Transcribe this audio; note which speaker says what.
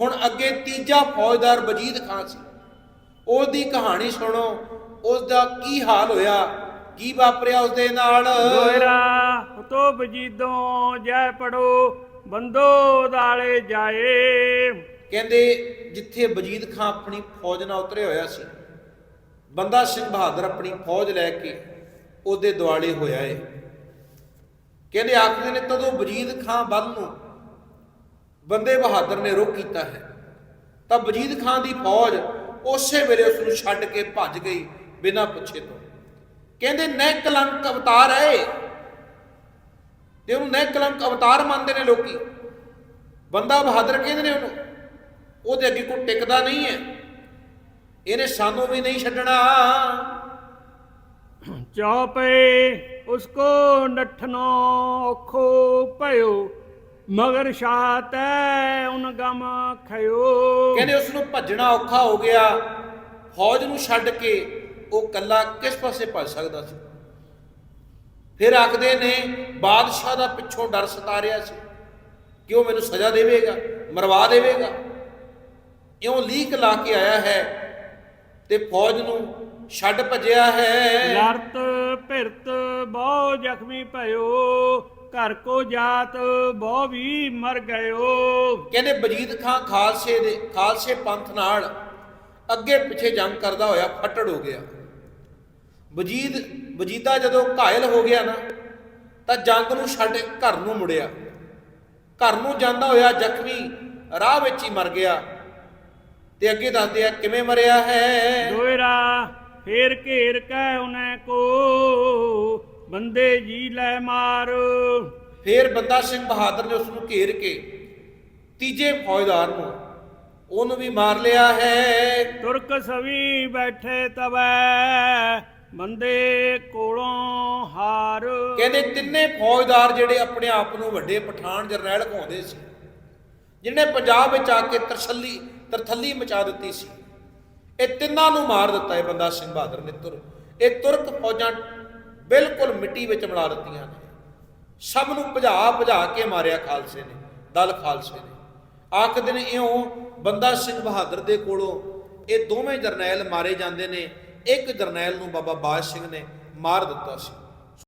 Speaker 1: ਹੁਣ ਅੱਗੇ ਤੀਜਾ ਫੌਜਦਾਰ ਵਜੀਦ ਖਾਨ ਸੀ। ਉਹਦੀ ਕਹਾਣੀ ਸੁਣੋ ਉਸ ਦਾ ਕੀ ਹਾਲ ਹੋਇਆ ਕੀ ਵਾਪਰਿਆ ਉਸ ਦੇ ਨਾਲ?
Speaker 2: ਦੋਇਰਾ ਉਤੋ ਬਜੀਦੋਂ ਜੈ ਪੜੋ ਬੰਦੋ ਦਾਲੇ ਜਾਏ।
Speaker 1: ਕਹਿੰਦੇ ਜਿੱਥੇ ਵਜੀਦ ਖਾਨ ਆਪਣੀ ਫੌਜ ਨਾਲ ਉਤਰੇ ਹੋਇਆ ਸੀ ਬੰਦਾ ਸਿੰਘ ਬਹਾਦਰ ਆਪਣੀ ਫੌਜ ਲੈ ਕੇ ਉਹਦੇ ਦੁਆਲੇ ਹੋਇਆ ਏ। ਕਹਿੰਦੇ ਆਖਦੇ ਨੇ ਤਦੋਂ ਵਜੀਦ ਖਾਨ ਵੱਲ ਨੂੰ ਬੰਦੇ ਬਹਾਦਰ ਨੇ ਰੁਕ ਕੀਤਾ ਹੈ। ਤਾਂ ਵਜੀਦ ਖਾਨ ਦੀ ਫੌਜ ਉਸੇ ਵੇਲੇ ਉਸ ਨੂੰ ਛੱਡ ਕੇ ਭੱਜ ਗਈ ਬਿਨਾਂ ਪੁੱਛੇ ਤੋਂ। ਕਹਿੰਦੇ, ਨਹਿ ਕਲੰਕ ਅਵਤਾਰ ਹੈ ਤੇ ਉਹਨੂੰ ਨਹਿ ਕਲੰਕ ਅਵਤਾਰ ਮੰਨਦੇ ਨੇ ਲੋਕੀ। ਬੰਦਾ ਬਹਾਦਰ ਕਹਿੰਦੇ ਨੇ ਉਹਨੂੰ, ਉਹਦੇ ਅੱਗੇ ਕੋਈ ਟਿਕਦਾ ਨਹੀਂ ਹੈ। ਇਹਨੇ ਸਾਨੂੰ ਵੀ ਨਹੀਂ ਛੱਡਣਾ।
Speaker 2: ਚੌਪੇ ਉਸਕੋ ਨਠਨੋ ਔਖੋ ਭਇਓ। ਮਗਰ ਸ਼ਾਤੈ ਉਨ ਗਮ ਖਇਓ।
Speaker 1: ਕਹਿੰਦੇ ਉਸ ਨੂੰ ਭੱਜਣਾ ਔਖਾ ਹੋ ਗਿਆ। ਫੌਜ ਨੂੰ ਛੱਡ ਕੇ ਉਹ ਕੱਲਾ ਕਿਸ ਪਾਸੇ ਭੱਜ ਸਕਦਾ ਸੀ? ਫਿਰ ਆਖਦੇ ਨੇ ਬਾਦਸ਼ਾਹ ਦਾ ਪਿੱਛੋਂ ਡਰ ਸਤਾ ਰਿਹਾ ਸੀ ਕਿ ਉਹ ਮੈਨੂੰ ਸਜ਼ਾ ਦੇਵੇਗਾ ਮਰਵਾ ਦੇਵੇਗਾ। ਇਉਂ ਲੀਕ ਲਾ ਕੇ ਆਇਆ ਹੈ ਤੇ ਫੌਜ ਨੂੰ ਛੱਡ ਭੱਜਿਆ ਹੈ।
Speaker 2: ਲੜਤ ਭਿਰਤ ਬਹੁ ਜ਼ਖਮੀ ਭਇਓ। ਘਰ ਕੋ ਜਾਤ ਬਹੁ ਵੀ ਮਰ ਗਇਓ।
Speaker 1: ਕਹਿੰਦੇ ਬਜੀਦ ਖਾਂ ਖਾਲਸੇ ਦੇ ਖਾਲਸੇ ਪੰਥ ਨਾਲ ਅੱਗੇ ਪਿੱਛੇ ਜੰਗ ਕਰਦਾ ਹੋਇਆ ਫੱਟੜ ਹੋ ਗਿਆ। ਵਜੀਦ ਵਜੀਦਾ ਜਦੋਂ ਘਾਇਲ ਹੋ ਗਿਆ ਨਾ ਤਾਂ ਜੰਗ ਨੂੰ ਛੱਡ ਘਰ ਨੂੰ ਮੁੜਿਆ। ਘਰ ਨੂੰ ਜਾਂਦਾ ਹੋਇਆ ਜ਼ਖਮੀ ਰਾਹ ਵਿੱਚ ਹੀ ਮਰ ਗਿਆ। ਤੇ ਅੱਗੇ ਦੱਸਦੇ ਆ ਕਿਵੇਂ ਮਰਿਆ ਹੈ?
Speaker 2: ਦੋਇਰਾ ਫੇਰ ਘੇਰ ਕੈ ਉਨੈ ਕੋ। ਬੰਦੇ ਜੀ ਲੈ ਮਾਰ।
Speaker 1: ਫੇਰ ਬੰਦਾ ਸਿੰਘ ਬਹਾਦਰ ਨੇ ਉਸ ਨੂੰ ਘੇਰ ਕੇ ਤੀਜੇ ਫੌਜਦਾਰ ਨੂੰ ਉਹਨੂੰ ਵੀ ਮਾਰ ਲਿਆ ਹੈ।
Speaker 2: ਤੁਰਕ ਸਵੀ ਬੈਠੇ ਤਵੈ ਬੰਦੇ ਕੋਲੋਂ ਹਾਰ।
Speaker 1: ਕਹਿੰਦੇ ਤਿੰਨੇ ਫੌਜਦਾਰ ਜਿਹੜੇ ਆਪਣੇ ਆਪ ਨੂੰ ਵੱਡੇ ਪਠਾਨ ਜਰਨੈਲ ਕਹਾਉਂਦੇ ਸੀ ਜਿਹਨੇ ਪੰਜਾਬ ਵਿੱਚ ਆ ਕੇ ਤਰਛੱਲੀ ਤਰਥੱਲੀ ਮਚਾ ਦਿੱਤੀ ਸੀ ਇਹ ਤਿੰਨਾਂ ਨੂੰ ਮਾਰ ਦਿੱਤਾ ਇਹ ਬੰਦਾ ਸਿੰਘ ਬਹਾਦਰ ਨੇ ਤੁਰ ਇਹ ਤੁਰਕ ਫੌਜਾਂ ਬਿਲਕੁਲ ਮਿੱਟੀ ਵਿੱਚ ਮਿਲਾ ਦਿੱਤੀਆਂ ਨੇ। ਸਭ ਨੂੰ ਭਜਾ ਭਜਾ ਕੇ ਮਾਰਿਆ ਖਾਲਸੇ ਨੇ, ਦਲ ਖਾਲਸੇ ਨੇ। ਆਖਦੇ ਨੇ, ਇਉਂ ਬੰਦਾ ਸਿੰਘ ਬਹਾਦਰ ਦੇ ਕੋਲੋਂ ਇਹ ਦੋਵੇਂ ਜਰਨੈਲ ਮਾਰੇ ਜਾਂਦੇ ਨੇ, ਇੱਕ ਜਰਨੈਲ ਨੂੰ ਬਾਬਾ ਬਾਜ ਸਿੰਘ ਨੇ ਮਾਰ ਦਿੱਤਾ ਸੀ।